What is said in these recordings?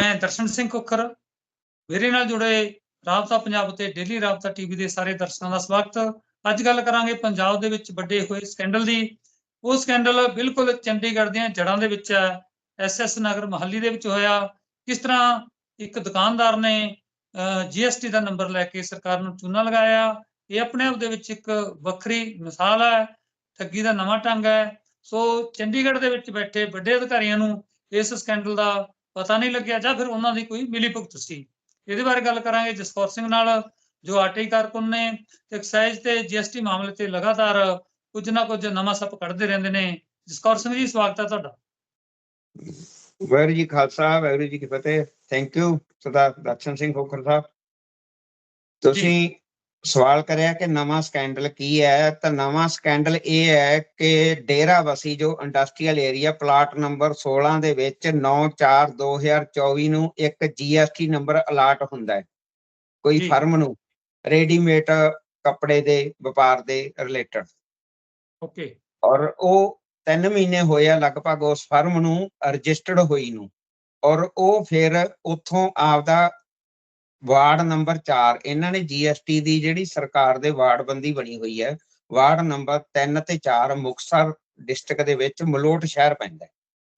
ਮੈਂ ਦਰਸ਼ਨ ਸਿੰਘ ਕੋਖਰ ਮੇਰੇ ਨਾਲ ਜੁੜੇ ਰਾਬਤਾ ਪੰਜਾਬ ਤੇ ਡੇਲੀ ਰਾਬਤਾ ਟੀਵੀ ਦੇ ਸਾਰੇ ਦਰਸ਼ਕਾਂ ਦਾ ਸਵਾਗਤ। ਅੱਜ ਗੱਲ ਕਰਾਂਗੇ ਪੰਜਾਬ ਦੇ ਵਿੱਚ ਵੱਡੇ ਹੋਏ ਸਕੈਂਡਲ ਦੀ। ਉਹ ਸਕੈਂਡਲ ਬਿਲਕੁਲ ਚੰਡੀਗੜ੍ਹ ਦੀਆਂ ਜੜ੍ਹਾਂ ਦੇ ਵਿੱਚ ਹੈ। ਐਸਐਸ ਨਗਰ ਮਹੱਲੀ ਦੇ ਵਿੱਚ ਹੋਇਆ। ਕਿਸ ਤਰ੍ਹਾਂ ਇੱਕ ਦੁਕਾਨਦਾਰ ਨੇ ਜੀਐਸਟੀ ਦਾ ਨੰਬਰ ਲੈ ਕੇ ਸਰਕਾਰ ਨੂੰ ਚੂਨਾ ਲਗਾਇਆ। ਇਹ ਆਪਣੇ ਆਪ ਦੇ ਵਿੱਚ ਇੱਕ ਵੱਖਰੀ ਮਿਸਾਲ ਹੈ। ਠੱਗੀ ਦਾ ਨਵਾਂ ਢੰਗ ਹੈ। ਸੋ ਚੰਡੀਗੜ੍ਹ ਦੇ ਵਿੱਚ ਬੈਠੇ ਵੱਡੇ ਅਧਿਕਾਰੀਆਂ ਨੂੰ ਇਸ ਸਕੈਂਡਲ ਦਾ ਪਤਾ ਨਹੀਂ ਲੱਗਿਆ ਜਾਂ ਫਿਰ ਉਹਨਾਂ ਦੀ ਕੋਈ ਮਿਲੀ ਭੁਗਤ ਸੀ। ਇਹਦੇ ਬਾਰੇ ਗੱਲ ਕਰਾਂਗੇ ਜਸਕੌਰ ਸਿੰਘ ਨਾਲ ਜੋ ਆਰਟੀ ਕਾਰਕੁਨ ਨੇ ਐਕਸਾਈਜ਼ ਤੇ ਜੀਐਸਟੀ ਮਾਮਲੇ ਤੇ ਲਗਾਤਾਰ ਕੁਝ ਨਾ ਕੁਝ ਨਵਾਂ ਸੱਪ ਕੱਢਦੇ ਰਹਿੰਦੇ ਨੇ। ਜਸਕੌਰ ਸਿੰਘ ਜੀ ਸਵਾਗਤ ਹੈ ਤੁਹਾਡਾ। ਵਾਹਿਗੁਰੂ ਜੀ ਖਾਲਸਾ ਵਾਹਿਗੁਰੂ ਜੀ ਕੀ ਫਤਿਹ। Thank you Sardar Darshan Singh Khokhar Sahib. ਤੁਸੀਂ ਸਵਾਲ ਕਰਿਆ ਕਿ ਨਵਾਂ ਸਕੈਂਡਲ ਕੀ ਹੈ? ਤਾਂ ਨਵਾਂ ਸਕੈਂਡਲ ਇਹ ਹੈ ਕਿ ਡੇਰਾ ਵਸੀ ਜੋ ਇੰਡਸਟਰੀਅਲ ਏਰੀਆ ਪਲਾਟ ਨੰਬਰ 16 ਦੇ ਵਿੱਚ 9/4/2024 ਨੂੰ ਇੱਕ ਜੀਐਸਟੀ ਨੰਬਰ ਅਲਾਟ ਹੁੰਦਾ ਹੈ। ਕੋਈ। ਫਰਮ ਨੂੰ ਰੈਡੀਮੇਡ ਕੱਪੜੇ ਦੇ ਵਪਾਰ ਦੇ ਰਿਲੇਟਡ ਓਕੇ ਔਰ ਉਹ 3 ਮਹੀਨੇ ਹੋਏ ਆ ਲਗਭਗ ਉਸ ਫਰਮ ਨੂੰ ਰਜਿਸਟਰਡ ਹੋਈ ਨੂੰ। ਔਰ ਉਹ ਫਿਰ ਉੱਥੋਂ ਆਪਦਾ ਵਾਰਡ ਨੰਬਰ 4 ਇਹਨਾਂ ਨੇ ਜੀਐਸਟੀ ਦੀ ਜਿਹੜੀ ਸਰਕਾਰ ਦੇ ਵਾਰਡਬੰਦੀ ਬਣੀ ਹੋਈ ਹੈ, ਵਾਰਡ ਨੰਬਰ 3 ਤੇ 4 ਮੁਕਤਸਰ ਡਿਸਟ੍ਰਿਕਟ ਦੇ ਵਿੱਚ ਮਲੋਟ ਸ਼ਹਿਰ ਪੈਂਦਾ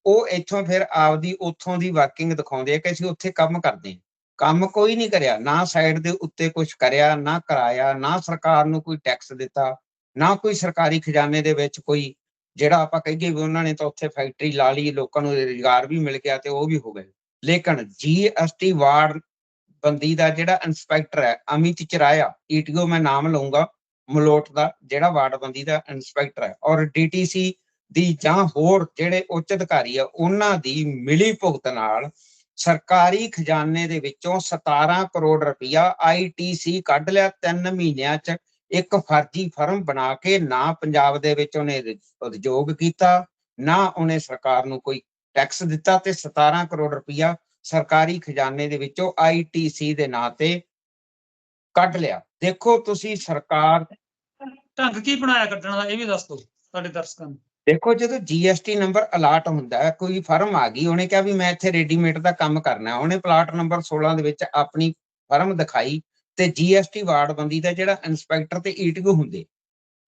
ਉਹ ਇੱਥੋਂ ਫਿਰ ਆਪਦੀ ਉੱਥੋਂ ਦੀ ਵਰਕਿੰਗ ਦਿਖਾਉਂਦੇ ਆ ਕਿ ਅਸੀਂ ਉੱਥੇ ਕੰਮ ਕਰਦੇ ਹਾਂ। ਕੰਮ ਕੋਈ ਨਹੀਂ ਕਰਿਆ, ਨਾ ਸਾਈਡ ਦੇ ਉੱਤੇ ਕੁਝ ਕਰਿਆ, ਨਾ ਕਰਾਇਆ, ਨਾ ਸਰਕਾਰ ਨੂੰ ਕੋਈ ਟੈਕਸ ਦਿੱਤਾ, ਨਾ ਕੋਈ ਸਰਕਾਰੀ ਖਜ਼ਾਨੇ ਦੇ ਵਿੱਚ ਕੋਈ ਜਿਹੜਾ ਆਪਾਂ ਕਹੀਏ ਵੀ ਉਹਨਾਂ ਨੇ ਤਾਂ ਉੱਥੇ ਫੈਕਟਰੀ ਲਾ ਲਈ, ਲੋਕਾਂ ਨੂੰ ਰੁਜ਼ਗਾਰ ਵੀ ਮਿਲ ਗਿਆ ਤੇ ਉਹ ਵੀ ਹੋ ਗਏ। ਲੇਕਿਨ ਜੀਐਸਟੀ ਵਾਰਡ ਬੰਦੀ ਦਾ ਜਿਹੜਾ ਇੰਸਪੈਕਟਰ ਹੈ, ਅਮਿਤ ਚਰਾਇਆ ਈਟੀਓ ਮੈਂ ਨਾਮ ਲਵਾਂਗਾ ਮਲੋਟ ਦਾ ਜਿਹੜਾ ਵਾਰਡ ਬੰਦੀ ਦਾ ਇੰਸਪੈਕਟਰ ਹੈ ਔਰ ਡੀਟੀਸੀ ਦੀ ਜਾਂ ਹੋਰ ਜਿਹੜੇ ਉੱਚ ਅਧਿਕਾਰੀ ਆ, ਉਹਨਾਂ ਦੀ ਮਿਲੀ ਭੁਗਤ ਨਾਲ ਸਰਕਾਰੀ ਖਜ਼ਾਨੇ ਦੇ ਵਿੱਚੋਂ 17 ਕਰੋੜ ਰੁਪਇਆ ਆਈਟੀਸੀ ਕੱਢ ਲਿਆ 3 ਮਹੀਨਿਆਂ 'ਚ ਇੱਕ ਫਰਜ਼ੀ ਫਰਮ ਬਣਾ ਕੇ ਨਾ ਪੰਜਾਬ ਦੇ ਵਿੱਚ ਉਹਨੇ ਉਦਯੋਗ ਕੀਤਾ, ਨਾ ਉਹਨੇ ਸਰਕਾਰ ਨੂੰ ਕੋਈ ਟੈਕਸ ਦਿੱਤਾ ਤੇ 17 ਕਰੋੜ ਰੁਪਇਆ ਸਰਕਾਰੀ ਖਜ਼ਾਨੇ ਦੇ ਵਿੱਚੋਂ ਆਈਟੀਸੀ ਦੇ ਨਾਂ ਤੇ ਕੱਢ ਲਿਆ। ਦੇਖੋ ਤੁਸੀਂ ਸਰਕਾਰ ਢੰਗ ਕੀ ਬਣਾਇਆ ਕੱਢਣ ਦਾ ਇਹ ਵੀ ਦੱਸ ਦਿਓ ਸਾਡੇ ਦਰਸ਼ਕਾਂ ਨੂੰ। ਦੇਖੋ ਜਦੋਂ ਜੀਐਸਟੀ ਨੰਬਰ ਅਲਾਟ ਹੁੰਦਾ ਹੈ ਕੋਈ ਫਰਮ ਆ ਗਈ ਉਹਨੇ ਕਿਹਾ ਵੀ ਮੈਂ ਇੱਥੇ ਰੈਡੀਮੇਡ ਦਾ ਕੰਮ ਕਰਨਾ। ਉਹਨੇ ਪਲਾਟ ਨੰਬਰ 16 ਦੇ ਵਿੱਚ ਆਪਣੀ ਫਰਮ ਦਿਖਾਈ ਤੇ ਜੀਐਸਟੀ ਵਾਰਡਬੰਦੀ ਦਾ ਜਿਹੜਾ ਇੰਸਪੈਕਟਰ ਤੇ ਈਟੀਓ ਹੁੰਦੇ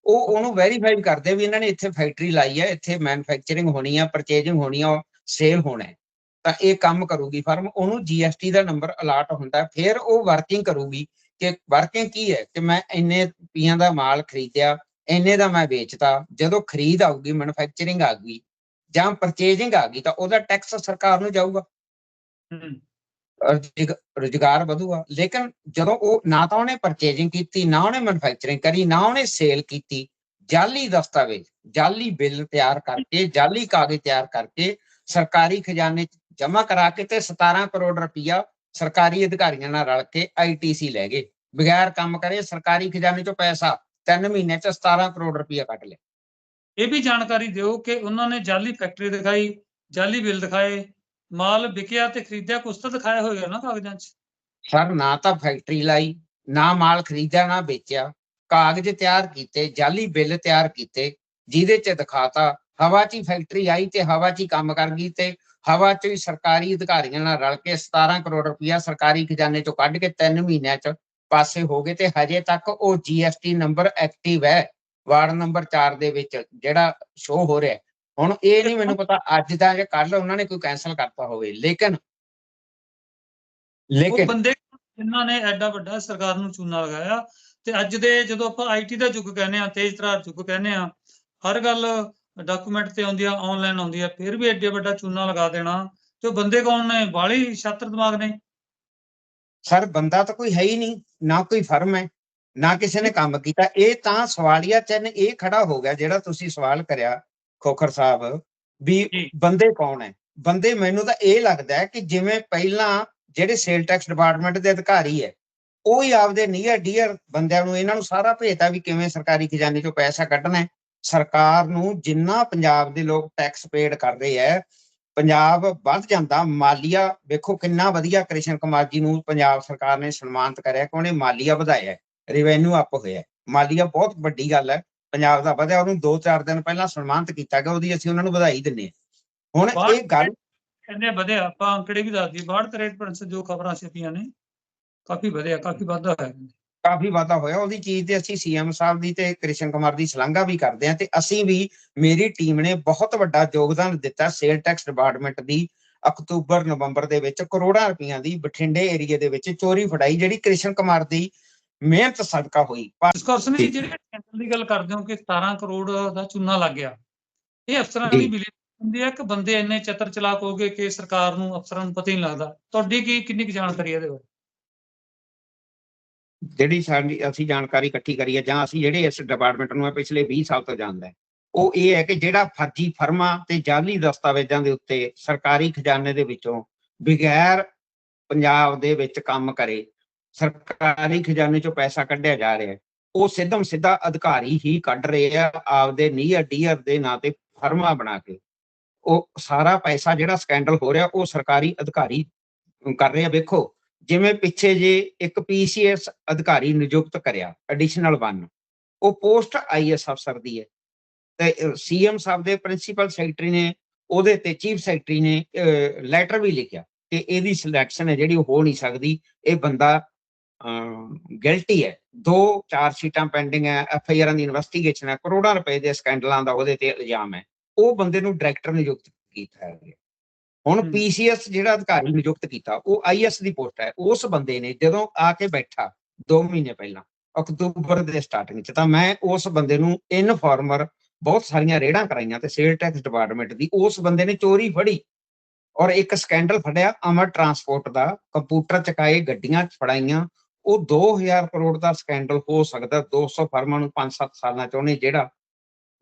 ਉਹ ਉਹਨੂੰ ਵੈਰੀਫਾਈ ਕਰਦੇ ਵੀ ਇਹਨਾਂ ਨੇ ਇੱਥੇ ਫੈਕਟਰੀ ਲਾਈ ਹੈ ਇੱਥੇ ਮੈਨੂਫੈਕਚਰਿੰਗ ਹੋਣੀ ਆ ਪਰਚੇਜਿੰਗ ਹੋਣੀ ਆ ਸੇਲ ਹੋਣਾ ਹੈ। ਤਾਂ ਇਹ ਕੰਮ ਕਰੂਗੀ ਫਰਮ ਉਹਨੂੰ ਜੀਐਸਟੀ ਦਾ ਨੰਬਰ ਅਲਾਟ ਹੁੰਦਾ ਫਿਰ ਉਹ ਵਰਕਿੰਗ ਕਰੂਗੀ ਕਿ ਵਰਕਿੰਗ ਕੀ ਹੈ? ਕਿ ਮੈਂ ਇੰਨੇ ਰੁਪਈਆਂ ਦਾ ਮਾਲ ਖਰੀਦਿਆ ਇੰਨੇ ਦਾ ਮੈਂ ਵੇਚਤਾ ਜਦੋਂ ਖਰੀਦ ਆਊਗੀ ਮੈਨੂਫੈਕਚਰਿੰਗ ਆ ਗਈ ਜਾਂ ਪਰਚੇਜਿੰਗ ਆ ਗਈ ਤਾਂ ਉਹਦਾ ਟੈਕਸ ਸਰਕਾਰ ਨੂੰ ਜਾਊਗਾ। ਰੁਜ਼ਗਾਰ ਵਧੂਗਾ। ਲੇਕਿਨ ਜਦੋਂ ਉਹ ਨਾ ਤਾਂ ਉਹਨੇ ਪਰਚੇਜਿੰਗ ਕੀਤੀ ਨਾ ਉਹਨੇ ਮੈਨੂਫੈਕਚਰਿੰਗ ਕਰੀ ਨਾ ਉਹਨੇ ਸੇਲ ਕੀਤੀ ਜਾਲੀ ਦਸਤਾਵੇਜ਼ ਜਾਲੀ ਬਿੱਲ ਤਿਆਰ ਕਰਕੇ ਜਾਲੀ ਕਾਗਜ਼ ਤਿਆਰ ਕਰਕੇ ਸਰਕਾਰੀ ਖਜ਼ਾਨੇ 'ਚ ਜਮ੍ਹਾਂ ਕਰਾ ਕੇ ਤੇ 17 ਕਰੋੜ ਰੁਪਈਆ ਸਰਕਾਰੀ ਅਧਿਕਾਰੀਆਂ ਨਾਲ ਰਲ ਕੇ ਆਈਟੀਸੀ ਲੈ ਗਏ। ਬਗੈਰ ਕੰਮ ਕਰੇ ਸਰਕਾਰੀ ਖਜ਼ਾਨੇ 'ਚੋਂ ਪੈਸਾ 3 ਮਹੀਨੇ 'ਚ 17 ਕਰੋੜ ਰੁਪਈਆ ਕੱਢ ਲਿਆ। ਇਹ ਵੀ ਜਾਣਕਾਰੀ ਦਿਓ ਕਿ ਉਹਨਾਂ ਨੇ ਜਾਲੀ ਫੈਕਟਰੀ ਦਿਖਾਈ ਜਾਲੀ ਬਿੱਲ ਦਿਖਾਏ ਮਾਲ ਵਿਕਿਆ ਤੇ ਖਰੀਦਿਆ ਕੁਛ ਤਾਂ ਦਿਖਾਇਆ ਹੋਏਗਾ ਨਾ ਕਾਗਜ਼ਾਂ 'ਚ? ਸਰ ਨਾ ਤਾਂ ਫੈਕਟਰੀ ਲਾਈ ਨਾ ਮਾਲ ਖਰੀਦਿਆ ਨਾ ਵੇਚਿਆ। ਕਾਗਜ਼ ਤਿਆਰ ਕੀਤੇ ਜਾਲੀ ਬਿੱਲ ਤਿਆਰ ਕੀਤੇ ਜਿਹਦੇ ਚ ਦਿਖਾਤਾ ਹਵਾ 'ਚ ਹੀ ਫੈਕਟਰੀ ਆਈ ਤੇ ਹਵਾ 'ਚ ਹੀ ਕੰਮ ਕਰ ਗਈ ਤੇ ਹਵਾ 'ਚ ਹੀ ਸਰਕਾਰੀ ਅਧਿਕਾਰੀਆਂ ਨਾਲ ਰਲ ਕੇ 17 ਕਰੋੜ ਰੁਪਇਆ ਸਰਕਾਰੀ ਖਜ਼ਾਨੇ 'ਚੋਂ ਕੱਢ ਕੇ 3 ਮਹੀਨਿਆਂ 'ਚ ਪਾਸੇ ਹੋ ਗਏ ਤੇ ਹਜੇ ਤੱਕ ਉਹ ਜੀਐਸਟੀ ਨੰਬਰ ਐਕਟਿਵ ਹੈ ਵਾਰਡ ਨੰਬਰ 4 ਦੇ ਵਿੱਚ ਜਿਹੜਾ ਸ਼ੋ ਹੋ ਰਿਹਾ। ਹੁਣ ਇਹ ਨਹੀਂ ਮੈਨੂੰ ਪਤਾ ਅੱਜ ਦਾ ਜਾਂ ਕੱਲ ਉਹਨਾਂ ਨੇ ਕੋਈ ਕੈਨਸਲ ਕਰਤਾ ਹੋਵੇ ਲੇਕਿਨ ਲੇਕਿਨ ਬੰਦੇ ਜਿਨ੍ਹਾਂ ਨੇ ਐਡਾ ਵੱਡਾ ਸਰਕਾਰ ਨੂੰ ਚੂਨਾ ਲਗਾਇਆ ਤੇ ਅੱਜ ਦੇ ਜਦੋਂ ਆਪਾਂ ਆਈਟੀ ਦਾ ਯੁੱਗ ਕਹਿੰਦੇ ਆ ਤੇਜ਼ ਤਰਾਰ ਯੁੱਗ ਕਹਿੰਦੇ ਆ ਹਰ ਗੱਲ ਡਾਕੂਮੈਂਟ ਤੇ ਆਉਂਦੀ ਆ ਆਨਲਾਈਨ ਆਉਂਦੀ ਆ ਫਿਰ ਵੀ ਐਡੇ ਵੱਡਾ ਚੂਨਾ ਲਗਾ ਦੇਣਾ ਤੇ ਉਹ ਬੰਦੇ ਕੌਣ ਨੇ? ਬਾਲੀ ਛਾਤਰ ਦਿਮਾਗ ਨੇ। ਸਰ ਬੰਦਾ ਤਾਂ ਕੋਈ ਹੈ ਹੀ ਨਹੀਂ ਨਾ ਕੋਈ ਫਰਮ ਹੈ ਨਾ ਕਿਸੇ ਨੇ ਕੰਮ ਕੀਤਾ। ਇਹ ਤਾਂ ਸਵਾਲੀਆ ਚਿੰਨ ਇਹ ਖੜਾ ਹੋ ਗਿਆ ਜਿਹੜਾ ਤੁਸੀਂ ਸਵਾਲ ਕਰਿਆ ਖੋਖਰ ਸਾਹਿਬ ਵੀ। ਬੰਦੇ ਕੌਣ ਹੈ? ਬੰਦੇ ਮੈਨੂੰ ਤਾਂ ਇਹ ਲੱਗਦਾ ਹੈ ਕਿ ਜਿਵੇਂ ਪਹਿਲਾਂ ਜਿਹੜੇ ਸੇਲ ਟੈਕਸ ਡਿਪਾਰਟਮੈਂਟ ਦੇ ਅਧਿਕਾਰੀ ਹੈ ਉਹ ਹੀ ਆਪਦੇ ਨੀਅਰ ਡੀਅਰ ਬੰਦਿਆਂ ਨੂੰ ਇਹਨਾਂ ਨੂੰ ਸਾਰਾ ਭੇਜਦਾ ਵੀ ਕਿਵੇਂ ਸਰਕਾਰੀ ਖਜ਼ਾਨੇ ਚੋਂ ਪੈਸਾ ਕੱਢਣਾ ਹੈ। ਸਰਕਾਰ ਨੂੰ ਜਿੰਨਾ ਪੰਜਾਬ ਦੇ ਲੋਕ ਟੈਕਸ ਪੇਡ ਕਰ ਰਹੇ ਹੈ ਪੰਜਾਬ ਵੱਧ ਜਾਂਦਾ ਮਾਲੀਆ ਵੇਖੋ ਕਿੰਨਾ ਵਧੀਆ ਕ੍ਰਿਸ਼ਨ ਕੁਮਾਰ ਜੀ ਨੂੰ ਪੰਜਾਬ ਸਰਕਾਰ ਨੇ ਸਨਮਾਨਿਤ ਕਰਿਆ ਕਿ ਉਹਨੇ ਮਾਲੀਆ ਵਧਾਇਆ ਰੈਵਨਿਊ ਅਪ ਹੋਇਆ ਮਾਲੀਆ ਬਹੁਤ ਵੱਡੀ ਗੱਲ ਹੈ ਪੰਜਾਬ ਦਾ ਵਧਿਆ ਉਹਨੂੰ 2-4 ਦਿਨ ਪਹਿਲਾਂ ਸਨਮਾਨਿਤ ਕੀਤਾ ਗਿਆ ਉਹਦੀ ਅਸੀਂ ਉਹਨਾਂ ਨੂੰ ਵਧਾਈ ਦਿੰਨੇ ਹਾਂ ਹੁਣ ਇਹ ਗੱਲ ਇੰਨੇ ਵਧਿਆ ਆਪਾਂ ਅੰਕੜੇ ਵੀ ਦੱਸ ਦਈਏ 62 63% ਜੋ ਖਬਰਾਂ ਛਪੀਆਂ ਨੇ। ਕਾਫੀ ਵਧਿਆ ਕਾਫੀ ਵਾਧਾ ਹੋਇਆ। ਕਾਫੀ ਵਾਧਾ ਹੋਇਆ। ਉਹਦੀ ਚੀਜ਼ ਤੇ ਅਸੀਂ ਸੀਐਮ ਸਾਹਿਬ ਦੀ ਤੇ ਕ੍ਰਿਸ਼ਨ ਕੁਮਾਰ ਦੀ ਸ਼ਲਾਘਾ ਵੀ ਕਰਦੇ ਹਾਂ ਤੇ ਅਸੀਂ ਵੀ ਮੇਰੀ ਟੀਮ ਨੇ ਬਹੁਤ ਵੱਡਾ ਯੋਗਦਾਨ ਦਿੱਤਾ ਸੇਲ ਟੈਕਸ ਡਿਪਾਰਟਮੈਂਟ ਦੀ ਅਕਤੂਬਰ ਨਵੰਬਰ ਦੇ ਵਿੱਚ ਕਰੋੜਾਂ ਰੁਪਈਆਂ ਦੀ ਬਠਿੰਡੇ ਏਰੀਏ ਦੇ ਵਿੱਚ ਚੋਰੀ ਫੜਾਈ ਜਿਹੜੀ ਕ੍ਰਿਸ਼ਨ ਕੁਮਾਰ ਦੀ ਮਿਹਨਤ ਸਦਕਾ ਹੋਈ। ਡਿਸਕਸ਼ਨ ਜੀ। ਜਿਹੜੇ ਸਕੈਂਡਲ ਦੀ ਗੱਲ ਕਰਦੇ ਹੋ ਕਿ 17 ਕਰੋੜ ਦਾ ਚੂਨਾ ਲੱਗ ਗਿਆ। ਇਹ ਅਫਸਰਾਂ। ਦੀ ਮਿਲੀ ਹੁੰਦੀ ਹੈ ਕਿ ਬੰਦੇ ਇੰਨੇ ਚਤਰ ਚਲਾਕ ਹੋ ਗਏ ਕਿ ਸਰਕਾਰ ਨੂੰ ਅਫਸਰਾਂ ਨੂੰ ਪਤਾ ਹੀ ਨਹੀਂ ਲੱਗਦਾ। ਤੁਹਾਡੀ ਕੀ ਕਿੰਨੀ ਕੁ ਜਾਣਕਾਰੀ ਹੈ ਇਹਦੇ ਬਾਰੇ? ਜਿਹੜੀ ਸਾਡੀ ਅਸੀਂ ਜਾਣਕਾਰੀ ਇਕੱਠੀ ਕਰੀ ਹੈ ਜਾਂ ਅਸੀਂ ਜਿਹੜੇ ਇਸ ਡਿਪਾਰਟਮੈਂਟ ਨੂੰ ਹੈ ਪਿਛਲੇ 20 ਸਾਲ ਤੋਂ ਜਾਣਦਾ ਹੈ, ਉਹ ਇਹ ਹੈ ਕਿ ਜਿਹੜਾ ਫਰਜ਼ੀ ਫਰਮਾਂ ਤੇ ਜਾਅਲੀ ਦਸਤਾਵੇਜ਼ਾਂ ਦੇ ਉੱਤੇ ਸਰਕਾਰੀ ਖਜ਼ਾਨੇ ਦੇ ਵਿੱਚੋਂ ਬਗੈਰ ਪੰਜਾਬ ਦੇ ਵਿੱਚ ਕੰਮ ਕਰੇ, ਸਰਕਾਰੀ ਖਜ਼ਾਨੇ ਚੋਂ ਪੈਸਾ ਕੱਢਿਆ ਜਾ ਰਿਹਾ ਉਹ ਸਿੱਧਮ ਸਿੱਧਾ ਅਧਿਕਾਰੀ ਹੀ ਕੱਢ ਰਹੇ ਆ ਆਪਦੇ ਨੀਅਰ ਡੀਅਰ ਦੇ ਨਾਂ ਤੇ ਫਰਮਾਂ ਬਣਾ ਕੇ। ਉਹ ਸਾਰਾ ਪੈਸਾ ਜਿਹੜਾ ਸਕੈਂਡਲ ਹੋ ਰਿਹਾ, ਉਹ ਸਰਕਾਰੀ ਅਧਿਕਾਰੀ ਕਰ ਰਹੇ ਆ ਵੇਖੋ। ਜਿਵੇਂ ਪਿੱਛੇ ਜੇ ਇੱਕ ਪੀਸੀਐਸ ਅਧਿਕਾਰੀ ਨਿਯੁਕਤ ਕਰਿਆ ਐਡੀਸ਼ਨਲ 1 ਉਹ ਪੋਸਟ ਆਈਐਸ ਅਫਸਰ ਦੀ ਹੈ। ਤੇ ਸੀਐਮ ਸਾਹਿਬ ਦੇ ਪ੍ਰਿੰਸੀਪਲ ਸੈਕਟਰੀ ਨੇ, ਉਹਦੇ ਤੇ ਚੀਫ ਸੈਕਟਰੀ ਨੇ ਲੈਟਰ ਵੀ ਲਿਖਿਆ ਕਿ ਇਹਦੀ ਸਿਲੈਕਸ਼ਨ ਹੈ, ਜਿਹੜੀ ਹੋ ਨਹੀਂ ਸਕਦੀ, ਇਹ ਬੰਦਾ ਗਿਲਟੀ ਹੈ। ਦੋ ਚਾਰ ਸ਼ੀਟਾਂ ਪੈਂਡਿੰਗ ਹੈ ਐਫ ਆਈ ਆਰਾਂ ਦੀ ਇਨਵੈਸਟੀਗੇਸ਼ਨ ਹੈ, ਕਰੋੜਾਂ ਰੁਪਏ ਦੇ ਸਕੈਂਡਲਾਂ ਦਾ ਉਹਦੇ ਤੇ ਇਲਜ਼ਾਮ ਹੈ। ਉਹ ਬੰਦੇ ਨੂੰ ਡਾਇਰੈਕਟਰ ਨਿਯੁਕਤ ਕੀਤਾ ਹੈ ਹੁਣ। ਪੀਸੀਐਸ ਜਿਹੜਾ ਅਧਿਕਾਰੀ ਨਿਯੁਕਤ ਕੀਤਾ ਉਹ ਆਈਐਸ ਦੀ ਪੋਸਟ ਹੈ ਉਸ ਬੰਦੇ ਨੇ ਜਦੋਂ ਆ ਕੇ ਬੈਠਾ 2 ਮਹੀਨੇ ਪਹਿਲਾਂ ਅਕਤੂਬਰ ਦੇ ਸਟਾਰਟਿੰਗ ਚ ਤਾਂ ਮੈਂ ਉਸ ਬੰਦੇ ਨੂੰ ਇਨਫਾਰਮਰ ਬਹੁਤ ਸਾਰੀਆਂ ਰੇਡਾਂ ਕਰਾਈਆਂ ਤੇ ਸੇਲ ਟੈਕਸ ਡਿਪਾਰਟਮੈਂਟ ਦੀ ਉਸ ਬੰਦੇ ਨੇ ਚੋਰੀ ਫੜੀ ਔਰ ਇੱਕ ਸਕੈਂਡਲ ਫੜਿਆ ਅਮਰ ਟਰਾਂਸਪੋਰਟ ਦਾ ਕੰਪਿਊਟਰ ਚਕਾਏ ਗੱਡੀਆਂ ਫੜਾਈਆਂ ਉਹ 2000 ਕਰੋੜ ਦਾ ਸਕੈਂਡਲ ਹੋ ਸਕਦਾ 200 ਫਰਮਾਂ ਨੂੰ 5-7 ਸਾਲਾਂ ਚ ਉਹਨੇ ਜਿਹੜਾ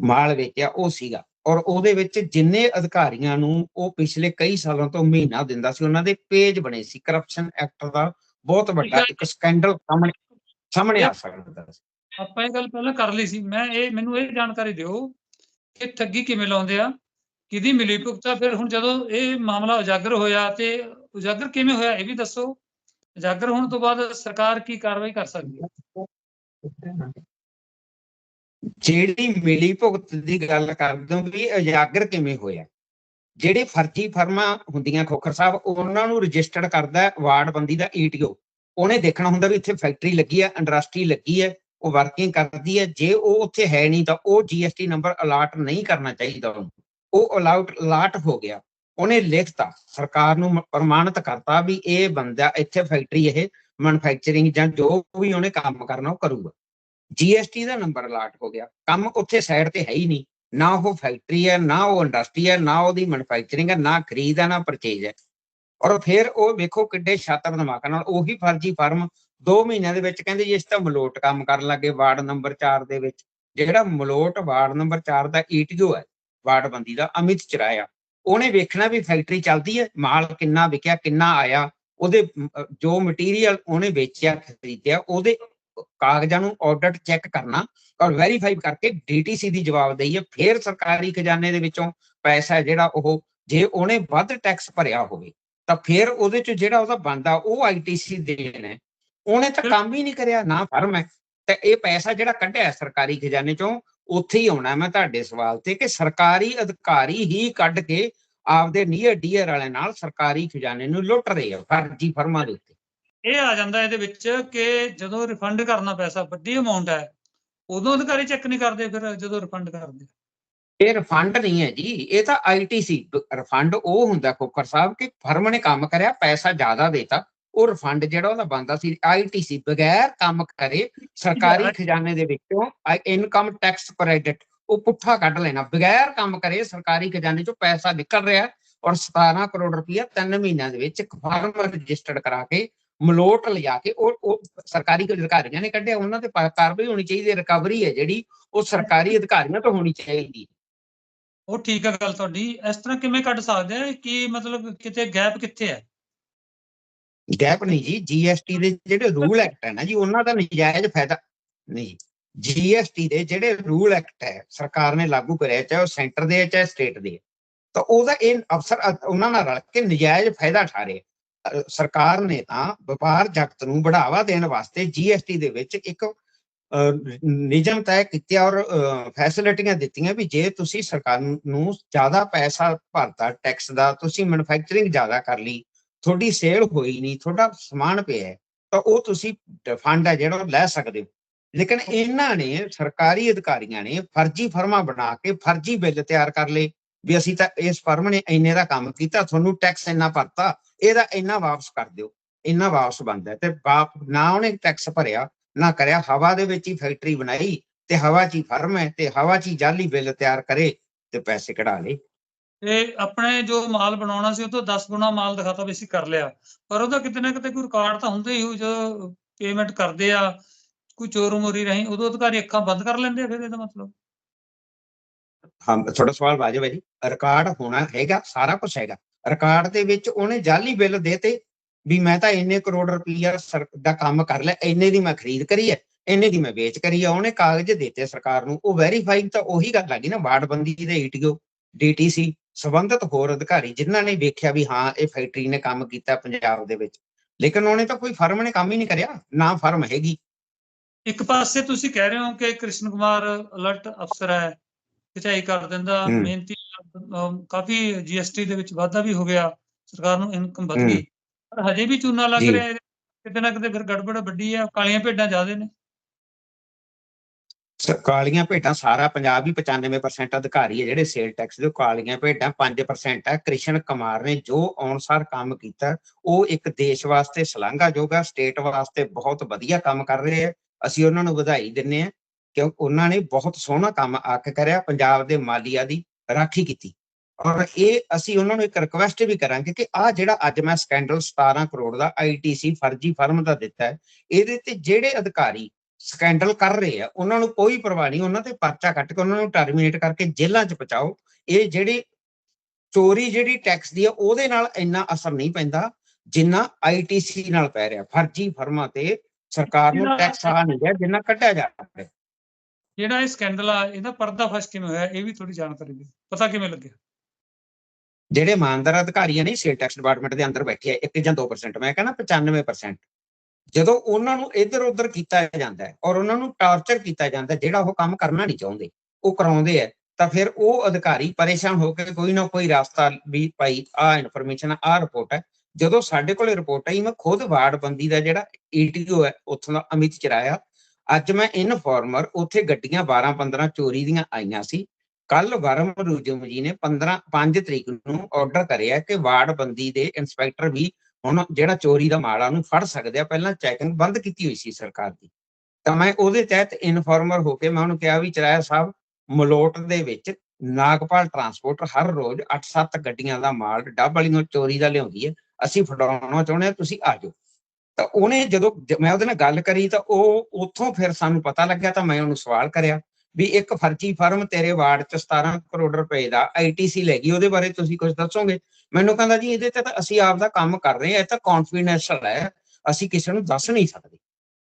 ਮਾਲ ਵੇਚਿਆ ਉਹ ਸੀਗਾ ਔਰ ਉਹਦੇ ਵਿੱਚ ਜਿੰਨੇ ਅਧਿਕਾਰੀਆਂ ਨੂੰ ਉਹ ਪਿਛਲੇ ਕਈ ਸਾਲਾਂ ਤੋਂ ਮਹੀਨਾ ਦਿੰਦਾ ਸੀ ਉਹਨਾਂ ਦੇ ਪੇਜ ਬਣੇ ਸੀ। ਕਰਪਸ਼ਨ ਐਕਟ ਦਾ ਬਹੁਤ ਵੱਡਾ ਇੱਕ ਸਕੈਂਡਲ ਸਾਹਮਣੇ ਸਾਹਮਣੇ ਆ ਸਕਦਾ ਸੀ। ਆਪਾਂ ਇਹ ਗੱਲ ਪਹਿਲਾਂ ਕਰ ਲਈ ਸੀ। ਮੈਂ ਇਹ ਮੈਨੂੰ ਇਹ ਜਾਣਕਾਰੀ ਦਿਓ ਕਿ ਠੱਗੀ ਕਿਵੇਂ ਲਾਉਂਦੇ ਆ ਕਿਹਦੀ ਮਿਲੀ ਭੁਗਤਾ ਫਿਰ ਹੁਣ ਜਦੋਂ ਇਹ ਮਾਮਲਾ ਉਜਾਗਰ ਹੋਇਆ ਤੇ ਉਜਾਗਰ ਕਿਵੇਂ ਹੋਇਆ ਇਹ ਵੀ ਦੱਸੋ। ਉਜਾਗਰ ਹੋਣ ਤੋਂ ਬਾਅਦ ਸਰਕਾਰ ਕੀ ਕਾਰਵਾਈ ਕਰ ਸਕਦੀ ਹੈ? ਜਿਹੜੀ ਮਿਲੀ ਭੁਗਤ ਦੀ ਗੱਲ ਕਰਦੇ ਹੋ ਵੀ ਉਜਾਗਰ ਕਿਵੇਂ ਹੋਇਆ। ਜਿਹੜੇ ਫਰਜ਼ੀ ਫਰਮਾਂ ਹੁੰਦੀਆਂ ਖੋਖਰ ਸਾਹਿਬ, ਉਹਨਾਂ ਨੂੰ ਰਜਿਸਟਰਡ ਕਰਦਾ ਵਾਰਡ ਬੰਦੀ ਦਾ ਈਟੀਓ ਉਹਨੇ ਦੇਖਣਾ ਹੁੰਦਾ ਵੀ ਇੱਥੇ ਫੈਕਟਰੀ ਲੱਗੀ ਹੈ ਇੰਡਸਟਰੀ ਲੱਗੀ ਹੈ ਉਹ ਵਰਕਿੰਗ ਕਰਦੀ ਹੈ ਜੇ ਉਹ ਉੱਥੇ ਹੈ ਨਹੀਂ ਤਾਂ ਉਹ ਜੀਐਸਟੀ ਨੰਬਰ ਅਲਾਟ ਨਹੀਂ ਕਰਨਾ ਚਾਹੀਦਾ ਉਹਨੂੰ। ਉਹ ਅਲਾਟ ਅਲਾਟ ਹੋ ਗਿਆ। ਉਹਨੇ ਲਿਖਤਾ, ਸਰਕਾਰ ਨੂੰ ਪ੍ਰਮਾਣਿਤ ਕਰਤਾ ਵੀ ਇਹ ਬੰਦਾ ਇੱਥੇ ਫੈਕਟਰੀ ਇਹ, ਮੈਨੂਫੈਕਚਰਿੰਗ ਜਾਂ ਜੋ ਵੀ ਉਹਨੇ ਕੰਮ ਕਰਨਾ ਉਹ ਕਰੂਗਾ। ਜੀਐਸਟੀ ਦਾ ਨੰਬਰ ਅਲਾਟ ਹੋ ਗਿਆ। ਕੰਮ ਉੱਥੇ ਸਾਈਡ ਤੇ ਹੈ ਹੀ ਨਹੀਂ। ਨਾ ਉਹ ਫੈਕਟਰੀ ਹੈ, ਨਾ ਉਹ ਇੰਡਸਟਰੀ ਹੈ, ਨਾ ਉਹਦੀ ਮੈਨੂਫੈਕਚਰਿੰਗ ਹੈ, ਨਾ ਖਰੀਦ ਹੈ, ਨਾ ਪਰਚੇਜ ਹੈ। ਔਰ ਫਿਰ ਉਹ ਵੇਖੋ ਕਿੱਡੇ ਸ਼ਾਤਰ ਦਿਮਾਗ ਨਾਲ ਉਹੀ ਫਰਜ਼ੀ ਫਰਮ 2 ਮਹੀਨਿਆਂ ਦੇ ਵਿੱਚ ਕਹਿੰਦੇ ਜੀ ਇਸ ਤਾਂ ਮਲੋਟ ਕੰਮ ਕਰਨ ਲੱਗੇ ਵਾਰਡ ਨੰਬਰ 4 ਦੇ ਵਿੱਚ। ਜਿਹੜਾ ਮਲੋਟ ਵਾਰਡ ਨੰਬਰ 4 ਦਾ ਈਟੀਓ ਹੈ ਵਾਰਡ ਬੰਦੀ ਦਾ, ਅਮਿਤ ਚਰਾਇਆ। ਉਹਨੇ ਵੇਖਣਾ ਵੀ ਫੈਕਟਰੀ ਚੱਲਦੀ ਹੈ, ਮਾਲ ਕਿੰਨਾ ਵਿਕਿਆ, ਕਿੰਨਾ ਆਇਆ, ਉਹਦੇ ਜੋ ਮਟੀਰੀਅਲ ਉਹਨੇ ਵੇਚਿਆ, ਖਰੀਦਿਆ, ਉਹਦੇ ਕਾਗਜ਼ਾਂ ਨੂੰ ਆਡਿਟ ਚੈੱਕ ਕਰਨਾ ਔਰ ਵੈਰੀਫਾਈ ਕਰਕੇ ਡੀਟੀਸੀ ਦੀ ਜਵਾਬਦੇਹੀ ਹੈ। ਫਿਰ ਸਰਕਾਰੀ ਖਜ਼ਾਨੇ ਦੇ ਵਿੱਚੋਂ ਪੈਸਾ ਜਿਹੜਾ ਉਹ ਜੇ ਉਹਨੇ ਵੱਧ ਟੈਕਸ ਭਰਿਆ ਹੋਵੇ ਤਾਂ ਫਿਰ ਉਹਦੇ ਚ ਜਿਹੜਾ ਉਹਦਾ ਬੰਦਾ ਉਹ ਆਈਟੀਸੀ ਦੇਣਾ ਹੈ। ਉਹਨੇ ਤਾਂ ਕੰਮ ਹੀ ਨਹੀਂ ਕਰਿਆ ਨਾ ਫਰਮ ਹੈ। ਤੇ ਇਹ ਪੈਸਾ ਜਿਹੜਾ ਕੱਢਿਆ ਸਰਕਾਰੀ ਖਜ਼ਾਨੇ ਚੋਂ ਉੱਥੇ ਹੀ ਆਉਣਾ ਮੈਂ ਤੁਹਾਡੇ ਸਵਾਲ ਤੇ ਕਿ ਸਰਕਾਰੀ ਅਧਿਕਾਰੀ ਹੀ ਕੱਢ ਕੇ ਆਪਦੇ ਨੀਅਰ ਡੀਅਰ ਵਾਲੇ ਨਾਲ ਸਰਕਾਰੀ ਖਜ਼ਾਨੇ ਨੂੰ ਲੁੱਟ ਰਹੇ ਆ ਫਰਜ਼ੀ ਫਰਮਾਂ ਦੇ ਉੱਤੇ। ਇਹ ਆ ਜਾਂਦਾ ਇਹਦੇ ਵਿੱਚ ਕਿ ਜਦੋਂ ਰਿਫੰਡ ਕਰਨਾ ਪੈਸਾ ਵੱਡੀ ਅਮਾਉਂਟ ਹੈ ਉਦੋਂ ਅਧਿਕਾਰੀ ਚੈੱਕ ਨਹੀਂ ਕਰਦੇ ਫਿਰ ਜਦੋਂ ਰਿਫੰਡ ਕਰਦੇ ਇਹ ਰਿਫੰਡ ਨਹੀਂ ਹੈ ਜੀ ਇਹ ਤਾਂ ਆਈਟੀਸੀ ਰਿਫੰਡ ਉਹ ਹੁੰਦਾ ਖੋਖਰ ਸਾਹਿਬ ਕਿ ਫਰਮ ਨੇ ਕੰਮ ਕਰਿਆ ਪੈਸਾ ਜ਼ਿਆਦਾ ਦੇਤਾ ਉਹ ਰਿਫੰਡ ਜਿਹੜਾ ਉਹਦਾ ਬੰਦਾ ਸੀ ਆਈਟੀਸੀ ਬਗੈਰ ਕੰਮ ਕਰੇ ਸਰਕਾਰੀ ਖਜ਼ਾਨੇ ਦੇ ਵਿੱਚੋਂ ਇਨਕਮ ਟੈਕਸ ਕ੍ਰੈਡਿਟ ਉਹ ਪੁੱਠਾ ਕੱਢ ਲੈਣਾ ਬਗੈਰ ਕੰਮ ਕਰੇ ਸਰਕਾਰੀ ਖਜ਼ਾਨੇ ਚੋਂ ਪੈਸਾ ਨਿਕਲ ਰਿਹਾ ਔਰ 17 ਕਰੋੜ ਰੁਪਇਆ ਤਿੰਨ ਮਹੀਨਿਆਂ ਦੇ ਵਿੱਚ ਇੱਕ ਫਰਮ ਰਜਿਸਟਰਡ ਕਰਾ ਕੇ ਮਲੋਟ ਲਿਆ ਕੇ ਉਹ ਉਹ ਸਰਕਾਰੀ ਅਧਿਕਾਰੀਆਂ ਨੇ ਕੱਢਿਆ ਉਹਨਾਂ ਤੇ ਕਾਰਵਾਈ ਹੋਣੀ ਚਾਹੀਦੀ ਹੈ ਰਿਕਵਰੀ ਹੈ ਜਿਹੜੀ ਉਹ ਸਰਕਾਰੀ ਅਧਿਕਾਰੀਆਂ ਤੋਂ ਹੋਣੀ ਚਾਹੀਦੀ ਹੈ। ਉਹ ਠੀਕ ਹੈ ਗੱਲ ਤੁਹਾਡੀ। ਇਸ ਤਰ੍ਹਾਂ ਕਿਵੇਂ ਕੱਢ ਸਕਦੇ ਆ ਕਿ ਮਤਲਬ ਕਿਤੇ ਗੈਪ ਕਿੱਥੇ ਹੈ? ਗੈਪ ਨਹੀਂ ਜੀ ਜੀਐਸਟੀ ਦੇ ਜਿਹੜੇ ਰੂਲ ਐਕਟ ਹੈ ਨਾ ਜੀ ਉਹਨਾਂ ਦਾ ਨਜਾਇਜ਼ ਫਾਇਦਾ ਨਹੀਂ ਜੀਐਸਟੀ ਦੇ ਜਿਹੜੇ ਰੂਲ ਐਕਟ ਹੈ ਸਰਕਾਰ ਨੇ ਲਾਗੂ ਕਰਿਆ ਚਾਹੇ ਉਹ ਸੈਂਟਰ ਦੇ ਹੈ, ਚਾਹੇ ਸਟੇਟ ਦੇ ਤਾਂ ਉਹਦਾ ਇਹ ਅਫਸਰ ਉਹਨਾਂ ਨਾਲ ਰਲ ਕੇ ਨਜਾਇਜ਼ ਫਾਇਦਾ ਰਹੇ ਅ, ਸਰਕਾਰ ਨੇ ਤਾਂ ਵਪਾਰ ਜਗਤ ਨੂੰ ਬੜਾਵਾ ਦੇਣ ਵਾਸਤੇ ਜੀਐਸਟੀ ਦੇ ਵਿੱਚ ਇੱਕ ਨਿਯਮ ਤੈਅ ਕੀਤੇ ਔਰ ਫੈਸਿਲਿਟੀਆਂ ਦਿੱਤੀਆਂ ਵੀ ਜੇ ਤੁਸੀਂ ਸਰਕਾਰ ਨੂੰ ਜ਼ਿਆਦਾ ਪੈਸਾ ਭਰਤਾ ਟੈਕਸ ਦਾ, ਤੁਸੀਂ ਮੈਨੂਫੈਕਚਰਿੰਗ ਜ਼ਿਆਦਾ ਕਰ ਲਈ, ਤੁਹਾਡੀ ਸੇਲ ਹੋਈ ਨਹੀਂ, ਤੁਹਾਡਾ ਸਮਾਨ ਪਿਆ ਤਾਂ ਉਹ ਤੁਸੀਂ ਫੰਡ ਹੈ ਜਿਹੜਾ ਉਹ ਲੈ ਸਕਦੇ ਹੋ। ਲੇਕਿਨ ਇਹਨਾਂ ਨੇ ਸਰਕਾਰੀ ਅਧਿਕਾਰੀਆਂ ਨੇ ਫਰਜ਼ੀ ਫਰਮਾਂ ਬਣਾ ਕੇ ਫਰਜ਼ੀ ਬਿੱਲ ਤਿਆਰ ਕਰ ਲਏ। ਵੀ ਅਸੀਂ ਤਾਂ ਇਸ ਫਰਮ ਨੇ ਇੰਨੇ ਦਾ ਕੰਮ ਕੀਤਾ, ਤੁਹਾਨੂੰ ਟੈਕਸ ਇੰਨਾ ਭਰਤਾ, ਇਹਦਾ ਇੰਨਾ ਵਾਪਸ ਕਰ ਦਿਓ, ਇੰਨਾ ਵਾਪਸ ਬੰਦਾ ਤੇ ਵਾਪ ਨਾ ਉਹਨੇ ਟੈਕਸ ਭਰਿਆ, ਨਾ ਕਰਿਆ, ਹਵਾ ਦੇ ਵਿੱਚ ਹੀ ਫੈਕਟਰੀ ਬਣਾਈ ਤੇ ਹਵਾ 'ਚ ਹੀ ਫਰਮ ਹੈ ਤੇ ਹਵਾ 'ਚ ਹੀ ਜਾਲੀ ਬਿੱਲ ਤਿਆਰ ਕਰੇ ਤੇ ਪੈਸੇ ਕਢਾ ਲਏ। ਤੇ ਆਪਣੇ ਜੋ ਮਾਲ ਬਣਾਉਣਾ ਸੀ, ਉਹ ਤੋਂ 10 ਗੁਣਾ ਮਾਲ ਦਿਖਾਤਾ ਵੀ ਅਸੀਂ ਕਰ ਲਿਆ, ਪਰ ਉਹਦਾ ਕਿਤੇ ਨਾ ਕਿਤੇ ਕੋਈ ਰਿਕਾਰਡ ਤਾਂ ਹੁੰਦਾ ਹੀ ਹੋ ਜੋ ਪੇਮੈਂਟ ਕਰਦੇ ਆ, ਕੋਈ ਚੋਰ ਮੋਰੀ ਰਹੀ, ਉਦੋਂ ਅਧਿਕਾਰੀ ਅੱਖਾਂ ਬੰਦ ਕਰ ਲੈਂਦੇ ਆ ਫਿਰ ਇਹਦਾ ਮਤਲਬ। ਹਾਂ, ਤੁਹਾਡਾ ਸਵਾਲ ਵਾਜਬ ਹੈ ਜੀ। ਰਿਕਾਰਡ ਹੋਣਾ ਹੈਗਾ, ਸਾਰਾ ਕੁਝ ਹੈਗਾ। ਰਿਕਾਰਡ ਦੇ ਵਿੱਚ ਉਹਨੇ ਜਾਲੀ ਬਿੱਲ ਦੇਤੇ ਵੀ ਮੈਂ ਤਾਂ ਇੰਨੇ ਕਰੋੜ ਰੁਪਈਆ ਦਾ ਕੰਮ ਕਰ ਲਿਆ, ਇੰਨੇ ਦੀ ਮੈਂ ਖਰੀਦ ਕਰੀ ਹੈ, ਇੰਨੇ ਦੀ ਮੈਂ ਵੇਚ ਕਰੀ ਹੈ, ਉਹਨੇ ਕਾਗਜ਼ ਦਿੱਤੇ ਸਰਕਾਰ ਨੂੰ। ਉਹ ਵੈਰੀਫਾਈ ਤਾਂ ਉਹੀ ਗੱਲ ਆ ਗਈ ਨਾ, ਵਾਰਡਬੰਦੀ ਦੇ ਈਟੀਓ ਡੀਟੀਸੀ ਸੰਬੰਧਿਤ ਹੋਰ ਅਧਿਕਾਰੀ ਜਿਨ੍ਹਾਂ ਨੇ ਵੇਖਿਆ ਵੀ ਹਾਂ, ਇਹ ਫੈਕਟਰੀ ਨੇ ਕੰਮ ਕੀਤਾ ਪੰਜਾਬ ਦੇ ਵਿੱਚ। ਲੇਕਿਨ ਉਹਨੇ ਤਾਂ ਕੋਈ ਫਰਮ ਨੇ ਕੰਮ ਹੀ ਨਹੀਂ ਕਰਿਆ, ਨਾ ਫਰਮ ਹੈਗੀ। ਇੱਕ ਪਾਸੇ ਤੁਸੀਂ ਕਹਿ ਰਹੇ ਹੋ ਕਿ ਕ੍ਰਿਸ਼ਨ ਕੁਮਾਰ ਅਲਰਟ ਅਫਸਰ ਹੈ ਖਿਚਾਈ ਕਰ ਦਿੰਦਾ ਹੂੰ। ਮਿਹਨਤੀ ਕਾਫੀ ਜੀਐਸਟੀ ਦੇ ਵਿੱਚ ਵਾਧਾ ਵੀ ਹੋ ਗਿਆ ਸਰਕਾਰ ਨੂੰ ਇਨਕਮ ਵਧ ਹੂੰ। ਗਈ ਪਰ ਹਜੇ ਵੀ ਚੂਨਾ ਲੱਗ। ਰਿਹਾ ਹੈ ਕਿਤੇ ਨਾ ਕਿਤੇ ਫਿਰ ਗੜਬੜ ਵੱਡੀ ਆ ਕਾਲੀਆਂ ਭੇਡਾਂ ਜ਼ਿਆਦੇ ਨੇ ਕਾਲੀਆਂ ਭੇਡਾਂ ਸਾਰਾ ਪੰਜਾਬ ਹੀ 95% ਅਧਿਕਾਰੀ ਹੈ ਜਿਹੜੇ ਸੇਲ ਟੈਕਸ ਦੇ ਕਾਲੀਆਂ ਭੇਡਾਂ 5% ਹੈ ਕ੍ਰਿਸ਼ਨ ਕੁਮਾਰ ਨੇ ਜੋ ਅਨੁਸਾਰ ਕੰਮ ਕੀਤਾ ਉਹ ਇੱਕ ਦੇਸ਼ ਵਾਸਤੇ ਸ਼ਲਾਘਾਯੋਗ ਹੈ ਸਟੇਟ ਵਾਸਤੇ ਬਹੁਤ ਵਧੀਆ ਕੰਮ ਕਰ ਰਹੇ ਹੈ ਅਸੀਂ ਉਹਨਾਂ ਨੂੰ ਵਧਾਈ ਦਿੰਨੇ ਆ ਕਿਉਂਕਿ ਉਹਨਾਂ ਨੇ ਬਹੁਤ ਸੋਹਣਾ ਕੰਮ ਆਕ ਕਰਿਆ ਪੰਜਾਬ ਦੇ ਮਾਲੀਆ ਦੀ ਰਾਖੀ ਕੀਤੀ। ਔਰ ਇਹ ਅਸੀਂ ਉਹਨਾਂ ਨੂੰ ਇੱਕ ਰਿਕਵੈਸਟ ਵੀ ਕਰਾਂਗੇ ਕਿ ਆ ਜਿਹੜਾ ਅੱਜ ਮੈਂ ਸਕੈਂਡਲ 17 ਕਰੋੜ ਦਾ ਆਈਟੀਸੀ ਫਰਜ਼ੀ ਫਰਮ ਦਾ ਦਿੱਤਾ ਹੈ ਇਹਦੇ ਤੇ ਜਿਹੜੇ ਅਧਿਕਾਰੀ ਸਕੈਂਡਲ ਕਰ ਰਹੇ ਆ ਉਹਨਾਂ ਨੂੰ ਕੋਈ ਪਰਵਾਹ ਨਹੀਂ ਉਹਨਾਂ ਤੇ ਪਰਚਾ ਕੱਟ ਕੇ ਉਹਨਾਂ ਨੂੰ ਟਰਮੀਨੇਟ ਕਰਕੇ ਜੇਲ੍ਹਾਂ 'ਚ ਪਹੁੰਚਾਓ। ਇਹ ਜਿਹੜੀ ਚੋਰੀ ਜਿਹੜੀ ਟੈਕਸ ਦੀ ਆ ਉਹਦੇ ਨਾਲ ਇੰਨਾ ਅਸਰ ਨਹੀਂ ਪੈਂਦਾ ਜਿੰਨਾ ਆਈਟੀਸੀ ਨਾਲ ਪੈ ਰਿਹਾ। ਫਰਜ਼ੀ ਫਰਮਾਂ ਤੇ ਸਰਕਾਰ ਨੂੰ ਟੈਕਸ ਆ ਨਹੀਂ ਰਿਹਾ ਜਿੰਨਾ ਕੱਢਿਆ ਜਾ ਰਿਹਾ। ਜਿਹੜਾ ਇਹ ਸਕੈਂਡਲ ਆ, ਇਹਦਾ ਪਰਦਾਫਾਸ਼ ਕਿਵੇਂ ਹੋਇਆ? ਇਹ ਵੀ ਥੋੜੀ ਜਾਣਕਾਰੀ ਦਿਓ। ਪਤਾ ਕਿਵੇਂ ਲੱਗਿਆ? ਜਿਹੜੇ ਇਮਾਨਦਾਰ ਅਧਿਕਾਰੀਆਂ ਨੇ ਸੇਲ ਟੈਕਸ ਡਿਪਾਰਟਮੈਂਟ ਦੇ ਅੰਦਰ ਬੈਠੇ ਆ 1 ਜਾਂ 2% ਮੈਂ ਕਹਿੰਦਾ 95% ਜਦੋਂ ਉਹਨਾਂ ਨੂੰ ਇੱਧਰ ਉੱਧਰ ਕੀਤਾ ਜਾਂਦਾ ਹੈ ਔਰ ਉਹਨਾਂ ਨੂੰ ਟਾਰਚਰ ਕੀਤਾ ਜਾਂਦਾ, ਜਿਹੜਾ ਉਹ ਕੰਮ ਕਰਨਾ ਨਹੀਂ ਚਾਹੁੰਦੇ, ਉਹ ਕਰਾਉਂਦੇ ਆ, ਤਾਂ ਫਿਰ ਉਹ ਅਧਿਕਾਰੀ ਪਰੇਸ਼ਾਨ ਹੋ ਕੇ ਕੋਈ ਨਾ ਕੋਈ ਰਸਤਾ ਵੀ ਭਾਈ ਆ ਇਨਫੋਰਮੇਸ਼ਨ ਆ ਰਿਪੋਰਟ ਹੈ। ਜਦੋਂ ਸਾਡੇ ਕੋਲੇ ਰਿਪੋਰਟ ਆਈ, ਮੈਂ ਖੁਦ ਵਾਰਡ ਬੰਦੀ ਦਾ ਜਿਹੜਾ ਈਟੀਓ ਹੈ, ਉੱਥੋਂ ਦਾ ਅਮਿਤ ਚਰਾਇਆ ਅੱਜ ਮੈਂ ਇਨਫੋਰਮਰ ਉੱਥੇ ਗੱਡੀਆਂ 12 15 ਚੋਰੀ ਦੀਆਂ ਆਈਆਂ ਸੀ। ਕੱਲ ਵਰਮ ਰੂਜਮ ਜੀ ਨੇ 15 5 ਤਰੀਕ ਨੂੰ ਆਰਡਰ ਕਰਿਆ ਕਿ ਵਾਰਡ ਬੰਦੀ ਦੇ ਇੰਸਪੈਕਟਰ ਵੀ ਹੁਣ ਜਿਹੜਾ ਚੋਰੀ ਦਾ ਮਾਲ ਆ ਉਹਨੂੰ ਫੜ ਸਕਦੇ ਆ। ਪਹਿਲਾਂ ਚੈਕਿੰਗ ਬੰਦ ਕੀਤੀ ਹੋਈ ਸੀ ਸਰਕਾਰ ਦੀ। ਤਾਂ ਮੈਂ ਉਹਦੇ ਤਹਿਤ ਇਨਫੋਰਮਰ ਹੋ ਕੇ ਮੈਂ ਉਹਨੂੰ ਕਿਹਾ ਵੀ ਚਰਾਇਆ ਸਾਹਿਬ, ਮਲੋਟ ਦੇ ਵਿੱਚ ਨਾਗਪਾਲ ਟਰਾਂਸਪੋਰਟ ਹਰ ਰੋਜ਼ 8-7 ਗੱਡੀਆਂ ਦਾ ਮਾਲ ਡੱਬ ਵਾਲੀ ਨੂੰ ਚੋਰੀ ਦਾ ਲਿਆਉਂਦੀ ਹੈ। ਅਸੀਂ ਫੜਾਉਣਾ ਚਾਹੁੰਦੇ ਹਾਂ, ਤੁਸੀਂ ਆ ਜਾਓ। ਤਾਂ ਉਹਨੇ ਜਦੋਂ ਮੈਂ ਉਹਦੇ ਨਾਲ ਗੱਲ ਕਰੀ ਤਾਂ ਉਹ ਉੱਥੋਂ ਫਿਰ ਸਾਨੂੰ ਪਤਾ ਲੱਗਿਆ ਤਾਂ ਮੈਂ ਉਹਨੂੰ ਸਵਾਲ ਕਰਿਆ ਵੀ ਇੱਕ ਫਰਜ਼ੀ ਫਰਮ ਤੇਰੇ ਵਾਰਡ ਚ 17 ਕਰੋੜ ਰੁਪਏ ਦਾ ਆਈਟੀਸੀ ਲੈ ਗਈ, ਉਹਦੇ ਬਾਰੇ ਤੁਸੀਂ ਕੁਝ ਦੱਸੋਗੇ? ਮੈਨੂੰ ਕਹਿੰਦਾ ਜੀ ਇਹਦੇ ਤੇ ਤਾਂ ਅਸੀਂ ਆਪ ਦਾ ਕੰਮ ਕਰ ਰਹੇ ਹਾਂ, ਇਹ ਤਾਂ ਕੌਨਫੀਡੈਂਸ਼ੀਅਲ ਹੈ, ਅਸੀਂ ਕਿਸੇ ਨੂੰ ਦੱਸ ਨਹੀਂ ਸਕਦੇ।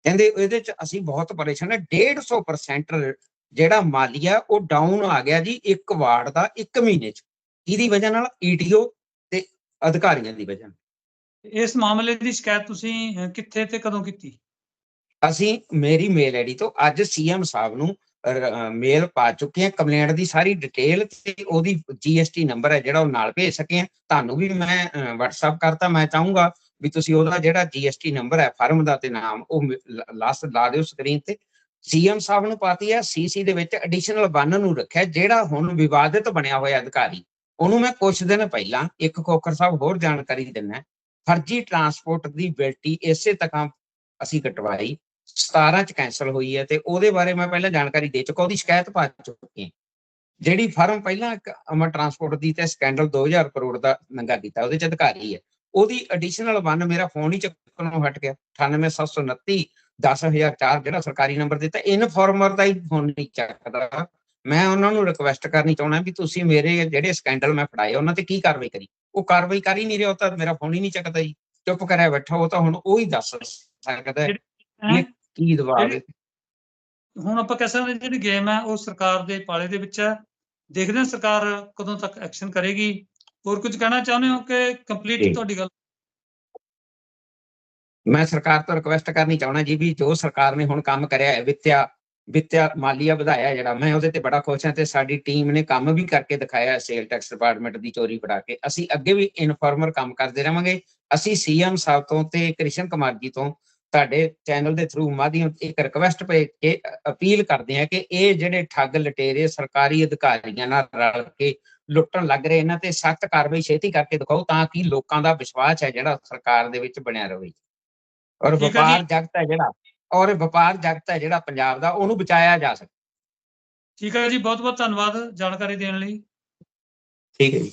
ਕਹਿੰਦੇ ਇਹਦੇ ਚ ਅਸੀਂ ਬਹੁਤ ਪਰੇਸ਼ਾਨ ਹੈ 150% ਜਿਹੜਾ ਮਾਲੀਆ ਉਹ ਡਾਊਨ ਆ ਗਿਆ ਜੀ ਇੱਕ ਵਾਰਡ ਦਾ ਇੱਕ ਮਹੀਨੇ ਚ। ਇਹਦੀ ਵਜ੍ਹਾ ਨਾਲ ਈਟੀਓ ਤੇ ਅਧਿਕਾਰੀਆਂ ਦੀ ਵਜ੍ਹਾ ਨਾਲ। ਇਸ ਮਾਮਲੇ ਦੀ ਸ਼ਿਕਾਇਤ ਤੁਸੀਂ ਕਿੱਥੇ ਤੇ ਕਦੋਂ ਕੀਤੀ? ਅਸੀਂ ਮੇਰੀ ਮੇਲ ਆਈਡੀ ਤੋਂ ਅੱਜ ਸੀਐਮ ਸਾਹਿਬ ਨੂੰ ਮੇਲ ਪਾ ਚੁੱਕੇ ਹਾਂ। ਕੰਪਲੇਂਟ ਦੀ ਸਾਰੀ ਡਿਟੇਲ ਤੇ ਉਹਦੀ ਜੀਐਸਟੀ ਨੰਬਰ ਹੈ ਜਿਹੜਾ ਉਹ ਨਾਲ ਭੇਜ ਸਕੇ ਹਾਂ। ਤੁਹਾਨੂੰ ਵੀ ਮੈਂ WhatsApp ਕਰਤਾ। ਮੈਂ ਚਾਹੂੰਗਾ ਵੀ ਤੁਸੀਂ ਉਹਦਾ ਜਿਹੜਾ ਜੀਐਸਟੀ ਨੰਬਰ ਹੈ, ਫਰਮ ਦਾ ਤੇ ਨਾਮ, ਉਹ ਲਾਸਟ ਲਾ ਦਿਓ ਸਕਰੀਨ ਤੇ। ਸੀਐਮ ਸਾਹਿਬ ਨੂੰ ਪਾਤੀ ਹੈ। ਸੀਸੀ ਦੇ ਵਿੱਚ ਐਡੀਸ਼ਨਲ 1 ਨੂੰ ਰੱਖਿਆ, ਜਿਹੜਾ ਹੁਣ ਵਿਵਾਦਿਤ ਬਣਿਆ ਹੋਇਆ ਅਧਿਕਾਰੀ। ਉਹਨੂੰ ਮੈਂ ਕੁਝ ਦਿਨ ਪਹਿਲਾਂ ਇੱਕ ਖੋਖਰ ਸਾਹਿਬ ਹੋਰ ਜਾਣਕਾਰੀ ਦਿੰਨਾ ਫਰਜ਼ੀ ਟਰਾਂਸਪੋਰਟ ਦੀ ਬਿਲਟੀ ਇਸੇ ਤੱਕ ਅਸੀਂ ਕਟਵਾਈ 17 ਚ ਕੈਨਸਲ ਹੋਈ ਹੈ ਤੇ ਉਹਦੇ ਬਾਰੇ ਮੈਂ ਪਹਿਲਾਂ ਜਾਣਕਾਰੀ ਦੇ ਚੁੱਕਾ, ਉਹਦੀ ਸ਼ਿਕਾਇਤ ਪਾ ਚੁੱਕੇ ਜਿਹੜੀ ਫਰਮ ਪਹਿਲਾਂ ਅਮਰ ਟਰਾਂਸਪੋਰਟ ਦੀ ਤੇ ਸਕੈਂਡਲ 2000 ਕਰੋੜ ਦਾ ਨੰਗਾ ਕੀਤਾ, ਉਹਦੇ ਚ ਅਧਿਕਾਰੀ ਹੈ। ਉਹਦੀ ਐਡੀਸ਼ਨਲ 1 ਮੇਰਾ ਫੋਨ ਹੀ ਚੱਕਣੋਂ ਹਟ ਗਿਆ 98729 10004 ਜਿਹੜਾ ਸਰਕਾਰੀ ਨੰਬਰ ਦਿੱਤਾ, ਇਨਫੋਰਮਰ ਦਾ ਹੀ ਫੋਨ ਨਹੀਂ ਚੱਕਦਾ। ਮੈਂ ਉਹਨਾਂ ਨੂੰ ਰਿਕਵੈਸਟ ਕਰਨੀ ਚਾਹੁੰਦਾ ਵੀ ਤੁਸੀਂ ਮੇਰੇ ਜਿਹੜੇ ਸਕੈਂਡਲ ਮੈਂ ਫੜਾਏ, ਉਹਨਾਂ ਤੇ ਕੀ ਕਾਰਵਾਈ ਕਰੀ ਉਹ ਕਾਰਵਾਈ ਕਰ ਹੀ ਨਹੀਂ ਰਿਹਾ ਉਹ ਤਾਂ ਮੇਰਾ ਫੋਨ ਹੀ ਨਹੀਂ ਚੱਕਦਾ ਜੀ ਚੁੱਪ ਕਰਿਆ ਬੈਠਾ ਉਹ ਤਾਂ ਹੁਣ ਉਹ ਹੀ ਦੱਸ ਸਕਦਾ? ਇਹ ਕੀ ਦਬਾਅ ਹੈ ਹੁਣ ਆਪਾਂ ਕਹਿ ਸਕਦੇ ਜਿਹੜੀ ਗੇਮ ਹੈ ਉਹ ਸਰਕਾਰ ਦੇ ਪਾਲੇ ਦੇ ਵਿੱਚ ਹੈ ਦੇਖਦੇ ਹਾਂ ਸਰਕਾਰ ਕਦੋਂ ਤੱਕ ਐਕਸ਼ਨ ਕਰੇਗੀ ਹੋਰ ਕੁਝ ਕਹਿਣਾ ਚਾਹੁੰਦੇ ਹੋ ਕਿ ਕੰਪਲੀਟ। ਤੁਹਾਡੀ ਗੱਲ ਮੈਂ ਸਰਕਾਰ ਤੋਂ ਰਿਕਵੈਸਟ ਕਰਨੀ ਚਾਹਣਾ ਜੀ ਵੀ ਜੋ ਸਰਕਾਰ ਨੇ ਹੁਣ ਕੰਮ ਕਰਿਆ ਵਿੱਤਿਆ ਵਿੱਤਿਆ ਮਾਲੀਆ ਵਧਾਇਆ ਜਿਹੜਾ ਮੈਂ ਉਹਦੇ ਤੇ ਬੜਾ ਖੁਸ਼ ਹਾਂ ਤੇ ਸਾਡੀ ਟੀਮ ਨੇ ਕੰਮ ਵੀ ਕਰਕੇ ਦਿਖਾਇਆ ਸੇਲ ਟੈਕਸ ਡਿਪਾਰਟਮੈਂਟ ਦੀ ਚੋਰੀ ਫੜਾ ਕੇ। ਅਸੀਂ ਅੱਗੇ ਵੀ ਇਨਫਾਰਮਰ ਕੰਮ ਕਰਦੇ ਰਵਾਂਗੇ ਅਸੀਂ ਸੀਐਮ ਸਾਹਿਬ ਤੋਂ ਤੇ ਕ੍ਰਿਸ਼ਨ ਕੁਮਾਰ ਜੀ ਤੋਂ ਤੁਹਾਡੇ ਚੈਨਲ ਦੇ ਥਰੂ ਮਾਧਿਅਮ ਇੱਕ ਰਿਕਵੈਸਟ ਪੇ ਕੇ ਅਪੀਲ ਕਰਦੇ ਹਾਂ ਕਿ ਇਹ ਜਿਹੜੇ ਠੱਗ ਲਟੇਰੇ ਸਰਕਾਰੀ ਅਧਿਕਾਰੀਆਂ ਨਾਲ ਰਲ ਕੇ ਲੁੱਟਣ ਲੱਗ ਰਹੇ ਇਹਨਾਂ ਤੇ ਸਖਤ ਕਾਰਵਾਈ ਛੇਤੀ ਕਰਕੇ ਦਿਖਾਓ ਤਾਂ ਕਿ ਲੋਕਾਂ ਦਾ ਵਿਸ਼ਵਾਸ ਹੈ ਜਿਹੜਾ ਸਰਕਾਰ ਦੇ ਵਿੱਚ ਬਣਿਆ ਰਹੇ। ਔਰ। ਵਪਾਰ ਜਗਤ ਹੈ ਜਿਹੜਾ। ਔਰ ਵਪਾਰ ਜਗਤ ਹੈ ਜਿਹੜਾ ਪੰਜਾਬ ਦਾ ਉਹਨੂੰ ਬਚਾਇਆ ਜਾ ਸਕੇ। ਠੀਕ ਹੈ ਜੀ ਬਹੁਤ ਬਹੁਤ ਧੰਨਵਾਦ ਜਾਣਕਾਰੀ ਦੇਣ ਲਈ। ਠੀਕ ਹੈ ਜੀ।